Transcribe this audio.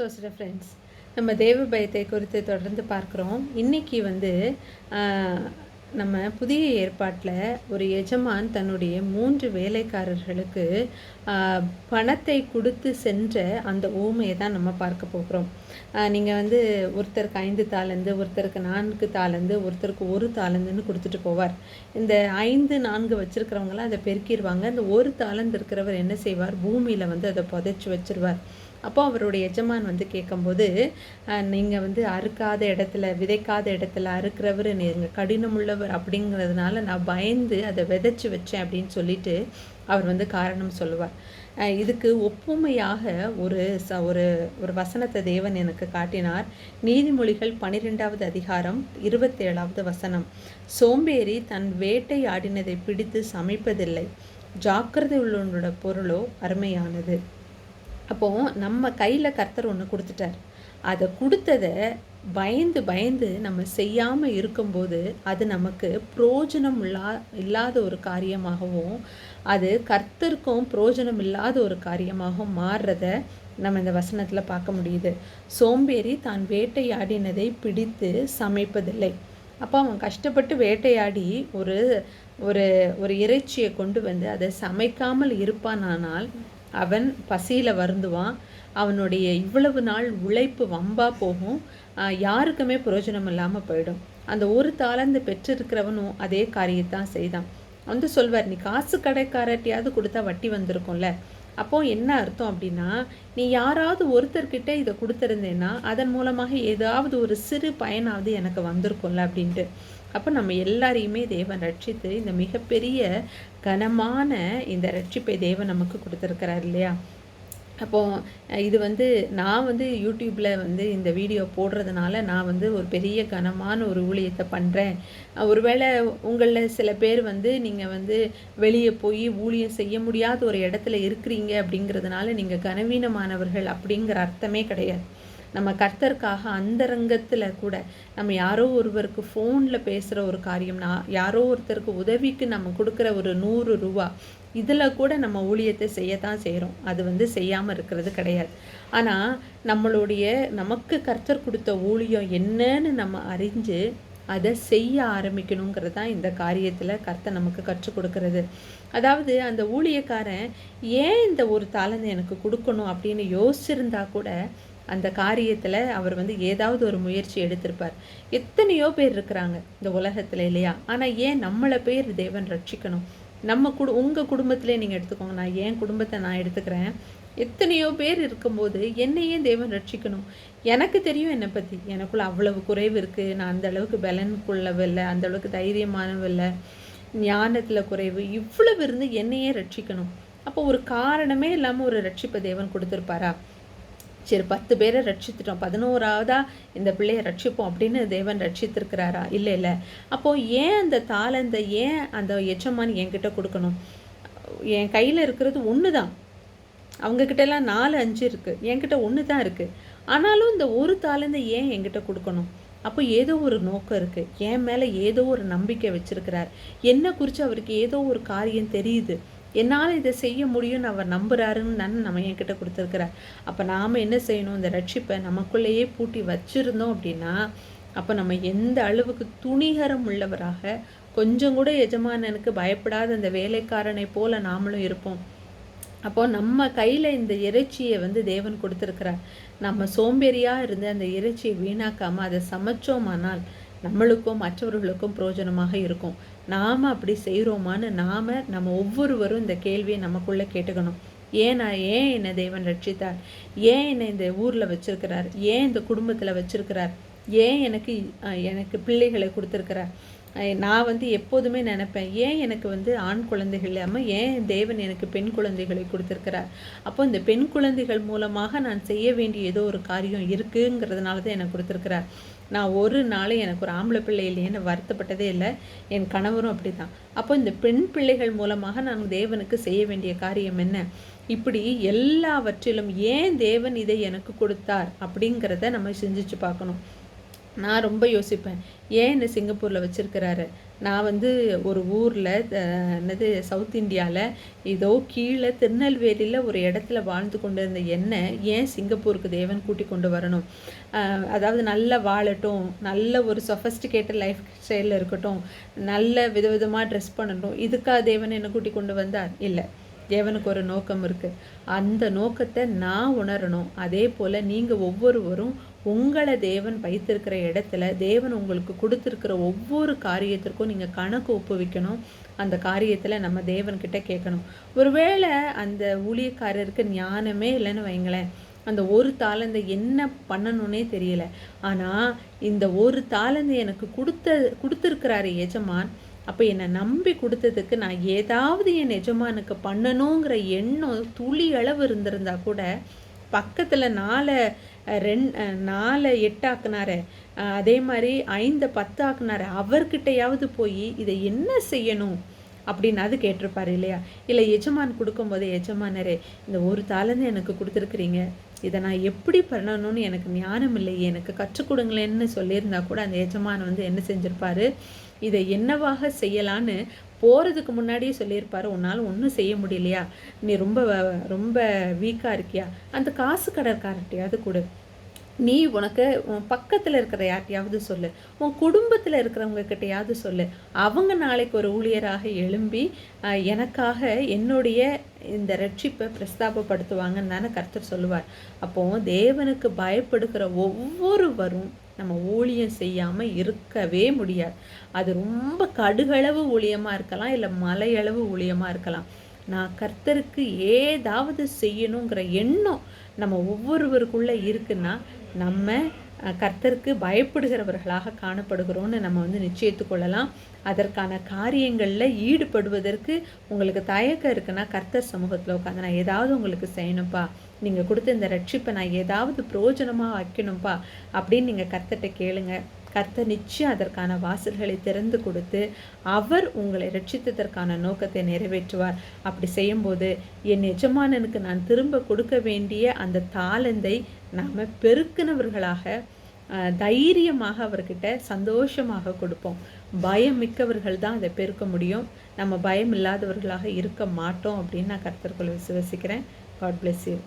சோசிட friends நம்ம தேவ பயத்தை குறித்து தொடர்ந்து பார்க்குறோம். இன்னைக்கு வந்து நம்ம புதிய ஏற்பாட்டில் ஒரு எஜமான் தன்னுடைய மூன்று வேலைக்காரர்களுக்கு பணத்தை கொடுத்து சென்ற அந்த ஊமையை தான் நம்ம பார்க்க போகிறோம். நீங்கள் வந்து ஒருத்தருக்கு ஐந்து தாளந்து ஒருத்தருக்கு நான்கு தாளந்து ஒருத்தருக்கு ஒரு தாளந்துன்னு கொடுத்துட்டு போவார். இந்த ஐந்து நான்கு வச்சுருக்கிறவங்களாம் அதை பெருக்கிடுவாங்க இந்த ஒரு தாளந்து இருக்கிறவர் என்ன செய்வார்? பூமியில் வந்து அதை புதைச்சி வச்சிருவார். அப்போ அவருடைய எஜமான் வந்து கேட்கும்போது நீங்கள் வந்து அறுக்காத இடத்துல விதைக்காத இடத்துல அறுக்கிறவர் நீங்கள் கடினமுள்ளவர் அப்படிங்கிறதுனால நான் பயந்து அதை விதைச்சி வச்சேன் அப்படின்னு சொல்லிட்டு அவர் வந்து காரணம் சொல்லுவார். இதுக்கு ஒப்புமையாக ஒரு ச ஒரு ஒரு வசனத்தை தேவன் எனக்கு காட்டினார். நீதிமொழிகள் பன்னிரெண்டாவது அதிகாரம் இருபத்தேழாவது வசனம். சோம்பேறி தன் வேட்டை ஆடினதை பிடித்து சமைப்பதில்லை. ஜாக்கிரதை உள்ளவனோட பொருளோ அருமையானது. அப்போ நம்ம கையில் கர்த்தர் ஒன்று கொடுத்துட்டார். அதை கொடுத்ததை பயந்து பயந்து நம்ம செய்யாமல் இருக்கும்போது அது நமக்கு புரோஜனம் இல்லா இல்லாத ஒரு காரியமாகவும் அது கர்த்தருக்கும் புரோஜனம் இல்லாத ஒரு காரியமாகவும் மாறுறத நம்ம இந்த வசனத்தில் பார்க்க முடியுது. சோம்பேறி தான் வேட்டையாடினதை பிடித்து சமைப்பதில்லை. அப்போ அவன் கஷ்டப்பட்டு வேட்டையாடி ஒரு ஒரு ஒரு இறைச்சியை கொண்டு வந்து அதை சமைக்காமல் இருப்பானானால் அவன் பசியில் வருந்துவான். அவனுடைய இவ்வளவு நாள் உழைப்பு வம்பா போகும். யாருக்குமே பிரயோஜனம் இல்லாமல் போயிடும். அந்த ஒரு தாளந்து பெற்றிருக்கிறவனும் அதே காரியத்தான் செய்தான். வந்து சொல்வார் நீ காசு கடைக்காரட்டியாவது கொடுத்தா வட்டி வந்திருக்கும்ல. அப்போ என்ன அர்த்தம் அப்படின்னா நீ யாராவது ஒருத்தர்கிட்ட இதை கொடுத்துருந்தேன்னா அதன் மூலமாக ஏதாவது ஒரு சிறு பயனாவது எனக்கு வந்திருக்கும்ல அப்படின்ட்டு. அப்போ நம்ம எல்லாரையுமே தேவன் ரட்சித்து இந்த மிகப்பெரிய கனமான இந்த ரட்சிப்பை தேவன் நமக்கு கொடுத்துருக்கிறார் இல்லையா? அப்போ இது வந்து நான் வந்து யூடியூப்பில் வந்து இந்த வீடியோ போடுறதுனால நான் வந்து ஒரு பெரிய கனமான ஒரு ஊழியத்தை பண்ணுறேன் ஒருவேளை உங்களில் சில பேர் வந்து நீங்கள் வந்து வெளியே போய் ஊழியம் செய்ய முடியாத ஒரு இடத்துல இருக்கிறீங்க அப்படிங்கிறதுனால நீங்கள் கனவீனமானவர்கள் அப்படிங்கிற அர்த்தமே கிடையாது. நம்ம கர்த்தருக்காக அந்தரங்கத்தில் கூட நம்ம யாரோ ஒருவருக்கு ஃபோனில் பேசுகிற ஒரு காரியம் நான் யாரோ ஒருத்தருக்கு உதவிக்கு நம்ம கொடுக்குற ஒரு நூறு ரூபா இதில் கூட நம்ம ஊழியத்தை செய்யத்தான் செய்கிறோம் அது வந்து செய்யாமல் இருக்கிறது கிடையாது. ஆனால் நம்மளுடைய நமக்கு கர்த்தர் கொடுத்த ஊழியம் என்னன்னு நம்ம அறிஞ்சு அதை செய்ய ஆரம்பிக்கணுங்கிறது தான் இந்த காரியத்தில் கர்த்தர் நமக்கு கற்றுக் கொடுக்கறது. அதாவது அந்த ஊழியக்காரன் ஏன் இந்த ஒரு தாளந்தை எனக்கு கொடுக்கணும் அப்படின்னு யோசிச்சிருந்தா கூட அந்த காரியத்தில் அவர் வந்து ஏதாவது ஒரு முயற்சி எடுத்திருப்பார். எத்தனையோ பேர் இருக்கிறாங்க இந்த உலகத்தில் இல்லையா? ஆனால் ஏன் நம்மளை பேர் தேவன் ரட்சிக்கணும்? நம்ம குடு உங்கள் குடும்பத்திலே நீங்கள் எடுத்துக்கோங்க. நான் என் குடும்பத்தை நான் எடுத்துக்கிறேன். எத்தனையோ பேர் இருக்கும்போது என்னையே தேவன் ரட்சிக்கணும். எனக்கு தெரியும் என்னை பற்றி எனக்குள்ள அவ்வளவு குறைவு இருக்குது நான் அந்த அளவுக்கு பலனுக்குள்ளவில்லை அந்த அளவுக்கு தைரியமானவில்லை. ஞானத்தில் குறைவு. இவ்வளவு இருந்து என்னையே ரட்சிக்கணும். அப்போ ஒரு காரணமே இல்லாமல் ஒரு ரட்சிப்பை தேவன் கொடுத்துருப்பாரா? சரி பத்து பேரை ரட்சித்துட்டோம். பதினோராவதா இந்த பிள்ளையை ரட்சிப்போம் அப்படின்னு தேவன் ரட்சித்திருக்கிறாரா? இல்லை இல்லை. அப்போது ஏன் அந்த தாளந்தை ஏன் அந்த எச்சமான் என்கிட்ட கொடுக்கணும்? என் கையில் இருக்கிறது ஒன்று தான் அவங்கக்கிட்டலாம் நாலு அஞ்சு இருக்குது என்கிட்ட ஒன்று தான் இருக்குது ஆனாலும் இந்த ஒரு தாளந்தை ஏன் என்கிட்ட கொடுக்கணும்? அப்போ ஏதோ ஒரு நோக்கம் இருக்குது என் மேலே ஏதோ ஒரு நம்பிக்கை வச்சுருக்கிறார். என்னை குறித்து அவருக்கு ஏதோ ஒரு காரியம் தெரியுது. என்னால் இதை செய்ய முடியும்னு அவர் நம்புறாருன்னு நம்ம என்கிட்ட கொடுத்துருக்கிறார். அப்போ நாம் என்ன செய்யணும்? இந்த ரட்சிப்பை நமக்குள்ளேயே பூட்டி வச்சிருந்தோம் அப்படின்னா அப்போ நம்ம எந்த அளவுக்கு துணிகரம் உள்ளவராக கொஞ்சம் கூட எஜமானனுக்கு பயப்படாத அந்த வேலைக்காரனை போல நாமளும் இருப்போம். அப்போ நம்ம கையில் இந்த இறைச்சியை வந்து தேவன் கொடுத்துருக்கிறார். நம்ம சோம்பேறியாக இருந்து அந்த இறைச்சியை வீணாக்காமல் அதை சமைச்சோமானால் நம்மளுக்கும் மற்றவர்களுக்கும் பிரயோஜனமாக இருக்கும். நாம் அப்படி செய்கிறோமான்னு நாம் நம்ம ஒவ்வொருவரும் இந்த கேள்வியை நமக்குள்ளே கேட்டுக்கணும். ஏன் நான் ஏன் என்னை தேவன் ரட்சித்தார்? ஏன் என்னை இந்த ஊரில் வச்சுருக்கிறார்? ஏன் இந்த குடும்பத்தில் வச்சிருக்கிறார்? ஏன் எனக்கு அஹ், எனக்கு பிள்ளைகளை கொடுத்துருக்கிறார்? நான் வந்து எப்போதுமே நினைப்பேன் ஏன் எனக்கு வந்து ஆண் குழந்தைகள் இல்லாமல் ஏன் தேவன் எனக்கு பெண் குழந்தைகளை கொடுத்துருக்கிறார்? அப்போ இந்த பெண் குழந்தைகள் மூலமாக நான் செய்ய வேண்டிய ஏதோ ஒரு காரியம் இருக்குங்கிறதுனால தான் எனக்கு கொடுத்துருக்கிறார். நான் ஒரு நாளும் எனக்கு ஒரு ஆம்பளை பிள்ளை இல்லையேன்னு வருத்தப்பட்டதே இல்லை. என் கணவரும் அப்படி தான் அப்போ இந்த பெண் பிள்ளைகள் மூலமாக நான் தேவனுக்கு செய்ய வேண்டிய காரியம் என்ன? இப்படி எல்லாவற்றிலும் ஏன் தேவன் இதை எனக்கு கொடுத்தார் அப்படிங்கிறத நம்ம சிந்திச்சு பார்க்கணும். நான் ரொம்ப யோசிப்பேன். ஏன் என்னை சிங்கப்பூரில் வச்சுருக்கிறாரு? நான் வந்து ஒரு ஊரில் என்னது சவுத் இந்தியாவில் ஏதோ கீழே திருநெல்வேலியில் ஒரு இடத்துல வாழ்ந்து கொண்டு இருந்த என்ன ஏன் சிங்கப்பூருக்கு தேவன் கூட்டி கொண்டு வரணும்? அதாவது நல்லா வாழட்டும் நல்ல ஒரு சொஃபஸ்டிகேட்டட் லைஃப் ஸ்டைலில் இருக்கட்டும் நல்ல விதவிதமாக ட்ரெஸ் பண்ணட்டும் இதுக்காக தேவன் என்னை கூட்டி கொண்டு வந்தார்? இல்லை. தேவனுக்கு ஒரு நோக்கம் இருக்குது அந்த நோக்கத்தை நான் உணரணும். அதே போல் நீங்கள் ஒவ்வொருவரும் உங்களை தேவன் வைத்திருக்கிற இடத்துல தேவன் உங்களுக்கு கொடுத்துருக்கிற ஒவ்வொரு காரியத்திற்கும் நீங்கள் கணக்கு ஒப்புவிக்கணும். அந்த காரியத்தில் நம்ம தேவன்கிட்ட கேட்கணும். ஒருவேளை அந்த ஊழியக்காரருக்கு ஞானமே இல்லைன்னு வைங்களேன். அந்த ஒரு தாளந்தை என்ன பண்ணணும்னே தெரியல. ஆனால் இந்த ஒரு தாளந்தை எனக்கு கொடுத்த கொடுத்துருக்கிறாரு எஜமான். அப்போ என்னை நம்பி கொடுத்ததுக்கு நான் ஏதாவது என் எஜமானுக்கு பண்ணணுங்கிற எண்ணம் துளி அளவு இருந்திருந்தா கூட பக்கத்தில் நாலு ரெண் நாலு எட்டாக்குனாரு அதே மாதிரி ஐந்து பத்து ஆக்குனாரு. அவர்கிட்டையாவது போய் இதை என்ன செய்யணும் அப்படின்னு அது கேட்டிருப்பாரு இல்லையா? இல்லை எஜமான் கொடுக்கும்போது எஜமானரே இந்த ஒரு தாளந்து எனக்கு கொடுத்துருக்குறீங்க. இதை நான் எப்படி பண்ணணும்னு எனக்கு ஞானம் இல்லையே எனக்கு கற்றுக் கொடுங்களேன்னு சொல்லியிருந்தா கூட அந்த எஜமான் வந்து என்ன செஞ்சிருப்பாரு? இதை என்னவாக செய்யலான்னு போகிறதுக்கு முன்னாடியே சொல்லியிருப்பாரு. உன்னால் ஒன்றும் செய்ய முடியலையா? நீ ரொம்ப ரொம்ப வீக்காக இருக்கியா? அந்த காசு கடற்காரட்டையாவது கொடு. நீ உனக்கு உன் பக்கத்தில் இருக்கிற யார்ட்டையாவது சொல்லு. உன் குடும்பத்தில் இருக்கிறவங்க கிட்டையாவது சொல்லு. அவங்க நாளைக்கு ஒரு ஊழியராக எழும்பி எனக்காக என்னுடைய இந்த ரட்சிப்பை பிரஸ்தாபப்படுத்துவாங்கன்னு தானே கர்த்தர் சொல்லுவார். அப்போ தேவனுக்கு பயப்படுகிற ஒவ்வொருவரும் நம்ம ஊழியம் செய்யாமல் இருக்கவே முடியாது. அது ரொம்ப கடுகளவு ஊழியமாக இருக்கலாம் இல்லை மலையளவு ஊழியமாக இருக்கலாம். நான் கர்த்தருக்கு ஏதாவது செய்யணுங்கிற எண்ணம் நம்ம ஒவ்வொருவருக்குள்ளே இருக்குன்னா நம்ம கர்த்தருக்கு பயப்படுகிறவர்களாக காணப்படுகிறோன்னு நம்ம வந்து நிச்சயித்து கொள்ளலாம். அதற்கான காரியங்களில் ஈடுபடுவதற்கு உங்களுக்கு தயக்கம் இருக்குன்னா கர்த்தர் சமூகத்தில் உட்காந்து நான் ஏதாவது உங்களுக்கு செய்யணும்ப்பா. நீங்கள் கொடுத்த இந்த ரட்சிப்பை நான் ஏதாவது பிரயோஜனமாக வைக்கணும்ப்பா அப்படின்னு நீங்கள் கர்த்தர்கிட்ட கேளுங்க. கர்த்த நிச்சயம் அதற்கான வாசல்களை திறந்து கொடுத்து அவர் உங்களை ரட்சித்ததற்கான நோக்கத்தை நிறைவேற்றுவார். அப்படி செய்யும்போது என் எஜமானனுக்கு நான் திரும்ப கொடுக்க வேண்டிய அந்த தாளந்தை நாம் பெருக்கினவர்களாக தைரியமாக அவர்கிட்ட சந்தோஷமாக கொடுப்போம். பயம் மிக்கவர்கள் தான் அதை பெருக்க முடியும். நம்ம பயம் இல்லாதவர்களாக இருக்க மாட்டோம் அப்படின்னு நான் கருத்தர்களை விசுவசிக்கிறேன். God bless you